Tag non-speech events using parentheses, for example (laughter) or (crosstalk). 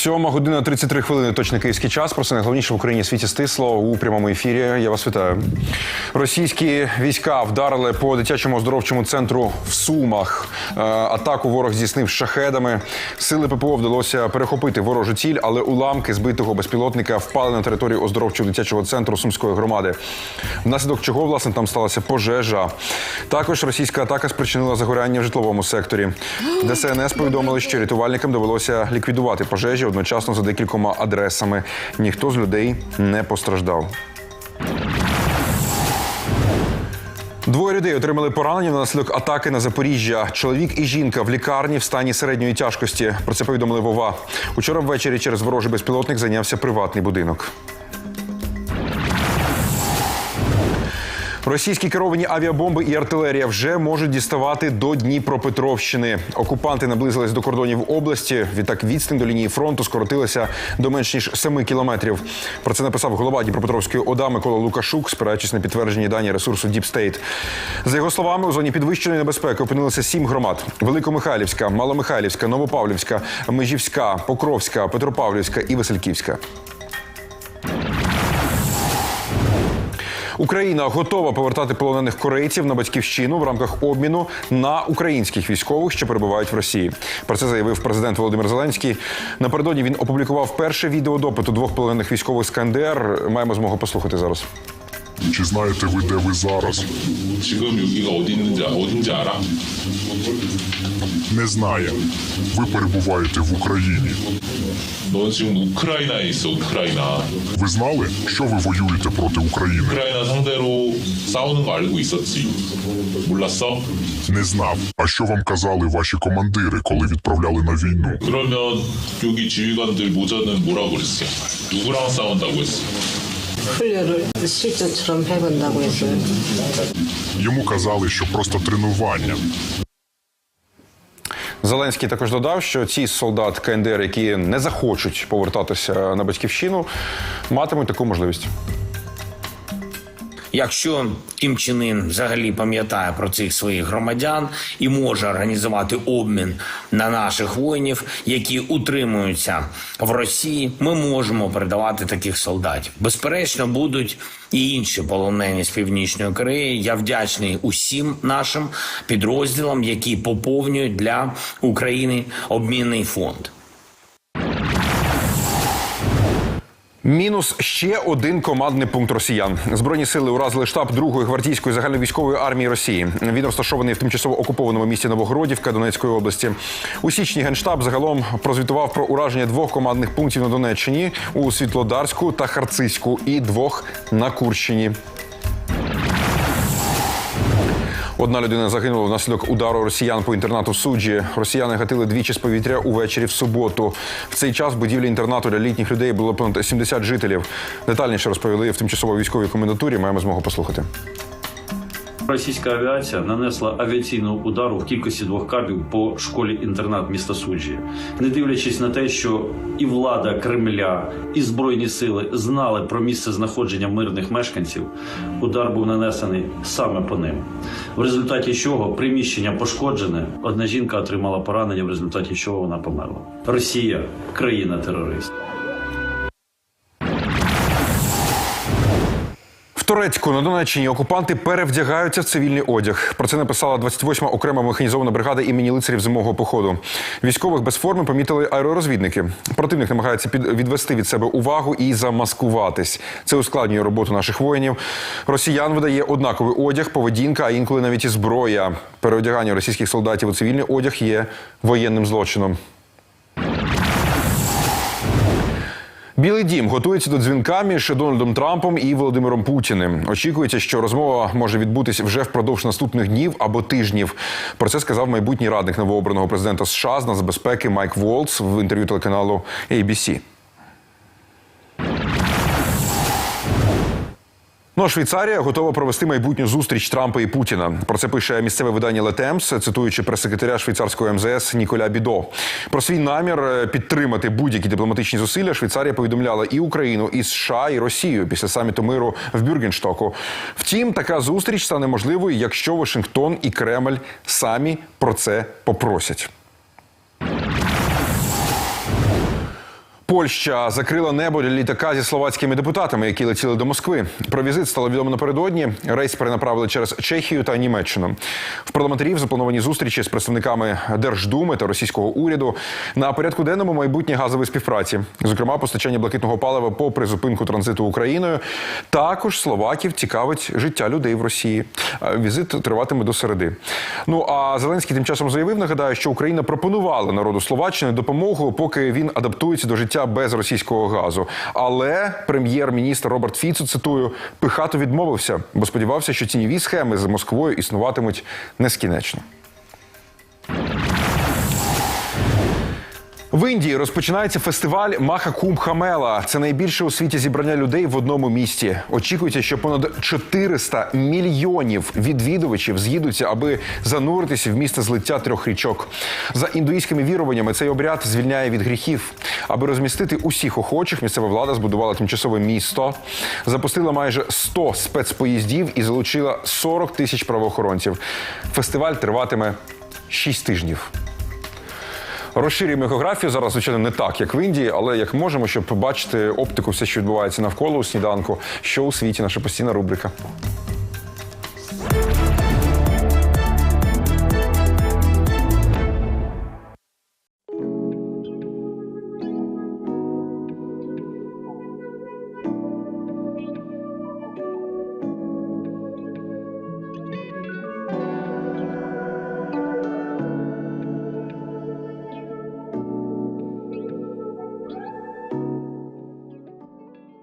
Сьома година 33 хвилини. Точний київський час. Про це найголовніше в Україні світі стисло у прямому ефірі. Я вас вітаю. Російські війська вдарили по дитячому оздоровчому центру в Сумах. Е, Атаку ворог здійснив шахедами. Сили ППО вдалося перехопити ворожу ціль, але уламки збитого безпілотника впали на територію оздоровчого дитячого центру Сумської громади. Внаслідок чого власне там сталася пожежа. Також російська атака спричинила загоряння в житловому секторі. (gasps) ДСНС повідомили, що рятувальникам довелося ліквідувати пожежі одночасно за декількома адресами. Ніхто з людей не постраждав. Двоє людей отримали поранення внаслідок атаки на Запоріжжя. Чоловік і жінка в лікарні в стані середньої тяжкості. Про це повідомили Вова. Учора ввечері через ворожий безпілотник зайнявся приватний будинок. Російські керовані авіабомби і артилерія вже можуть діставати до Дніпропетровщини. Окупанти наблизились до кордонів області. Відтак відстань до лінії фронту скоротилася до менш ніж 7 кілометрів. Про це написав голова Дніпропетровської ОДА Микола Лукашук, спираючись на підтверджені дані ресурсу State. За його словами, у зоні підвищеної небезпеки опинилися сім громад: Великомихайлівська, Маломихайлівська, Новопавлівська, Межівська, Покровська, Петропавлівська і Васильківська. Україна готова повертати полонених корейців на батьківщину в рамках обміну на українських військових, що перебувають в Росії. Про це заявив президент Володимир Зеленський. Напередодні він опублікував перше відео допиту двох полонених військових з КНДР. Маємо змогу послухати зараз. Чи знаєте ви, де ви зараз? 지금 여기가 어디 있는지 어딘지 알아? Не знає. Ви перебуваєте в Україні. 넌 지금 우크라이나에 있어 우크라이나 Ви знали, що ви воюєте проти України? 우크라이나 상대로 싸우는 거 알고 있었지 몰랐어? Не знав. А що вам казали ваші командири, коли відправляли на війну? 그러면 여기 지휘관들 모자는 뭐라고 그랬어? 누구랑 싸운다고 했어? 훈련을 실전처럼 해본다고 했어요. Йому казали, що просто тренування. Зеленський також додав, що ці солдат КНДР, які не захочуть повертатися на батьківщину, матимуть таку можливість. Якщо Кім Чен Ін взагалі пам'ятає про цих своїх громадян і може організувати обмін на наших воїнів, які утримуються в Росії, ми можемо передавати таких солдатів. Безперечно, будуть і інші полонені з північної Кореї. Я вдячний усім нашим підрозділам, які поповнюють для України обмінний фонд. Мінус ще один командний пункт росіян. Збройні сили уразили штаб другої гвардійської загальновійськової армії Росії. Він розташований в тимчасово окупованому місті Новогородівка Донецької області. У січні генштаб загалом прозвітував про ураження двох командних пунктів на Донеччині у Світлодарську та Харцизьку і двох на Курщині. Одна людина загинула внаслідок удару росіян по інтернату в суджі. Росіяни гатили двічі з повітря увечері в суботу. В цей час в будівлі інтернату для літніх людей було понад 70 жителів. Детальніше розповіли в тимчасово військовій комендатурі. Маємо змогу послухати. Російська авіація нанесла авіаційного удару в кількості двох кабів по школі-інтернат міста Суджі, не дивлячись на те, що і влада Кремля, і збройні сили знали про місце знаходження мирних мешканців. Удар був нанесений саме по ним. В результаті чого приміщення пошкоджене. Одна жінка отримала поранення, в результаті чого вона померла. Росія країна терорист. Турецьку на Донеччині окупанти перевдягаються в цивільний одяг. Про це написала 28-ма окрема механізована бригада імені лицарів зимового походу. Військових без форми помітили аеророзвідники. Противник намагається відвести від себе увагу і замаскуватись. Це ускладнює роботу наших воїнів. Росіян видає однаковий одяг, поведінка, а інколи навіть і зброя. Переодягання російських солдатів у цивільний одяг є воєнним злочином. Білий дім готується до дзвінка між Дональдом Трампом і Володимиром Путіним. Очікується, що розмова може відбутись вже впродовж наступних днів або тижнів. Про це сказав майбутній радник новообраного президента США з нацбезпеки Майк Волц в інтерв'ю телеканалу ABC. Ну а Швейцарія готова провести майбутню зустріч Трампа і Путіна. Про це пише місцеве видання Летемс, цитуючи прес-секретаря швейцарського МЗС Ніколя Бідо. Про свій намір е, підтримати будь-які дипломатичні зусилля Швейцарія повідомляла і Україну, і США, і Росію після саміту миру в Бюргенштоку. Втім, така зустріч стане можливою, якщо Вашингтон і Кремль самі про це попросять. Польща закрила небо для літака зі словацькими депутатами, які летіли до Москви. Про візит стало відомо напередодні. Рейс перенаправили через Чехію та Німеччину. В парламентарів заплановані зустрічі з представниками Держдуми та російського уряду. На порядку денному майбутнє газової співпраці, зокрема постачання блакитного палива попри зупинку транзиту Україною. Також словаків цікавить життя людей в Росії. Візит триватиме до середи. Ну а Зеленський тим часом заявив, нагадаю, що Україна пропонувала народу Словаччини допомогу, поки він адаптується до життя без російського газу. Але прем'єр-міністр Роберт Фіцу цитую, пихато відмовився, бо сподівався, що тіньові схеми з Москвою існуватимуть нескінечно. В Індії розпочинається фестиваль Маха Кумб Хамела. Це найбільше у світі зібрання людей в одному місті. Очікується, що понад 400 мільйонів відвідувачів з'їдуться, аби зануритися в місце злиття трьох річок. За індуїзькими віруваннями цей обряд звільняє від гріхів. Аби розмістити усіх охочих, місцева влада збудувала тимчасове місто, запустила майже 100 спецпоїздів і залучила 40 тисяч правоохоронців. Фестиваль триватиме 6 тижнів. Розширюємо географію зараз, звичайно, не так, як в Індії, але як можемо, щоб побачити оптику, все, що відбувається навколо у сніданку, що у світі, наша постійна рубрика.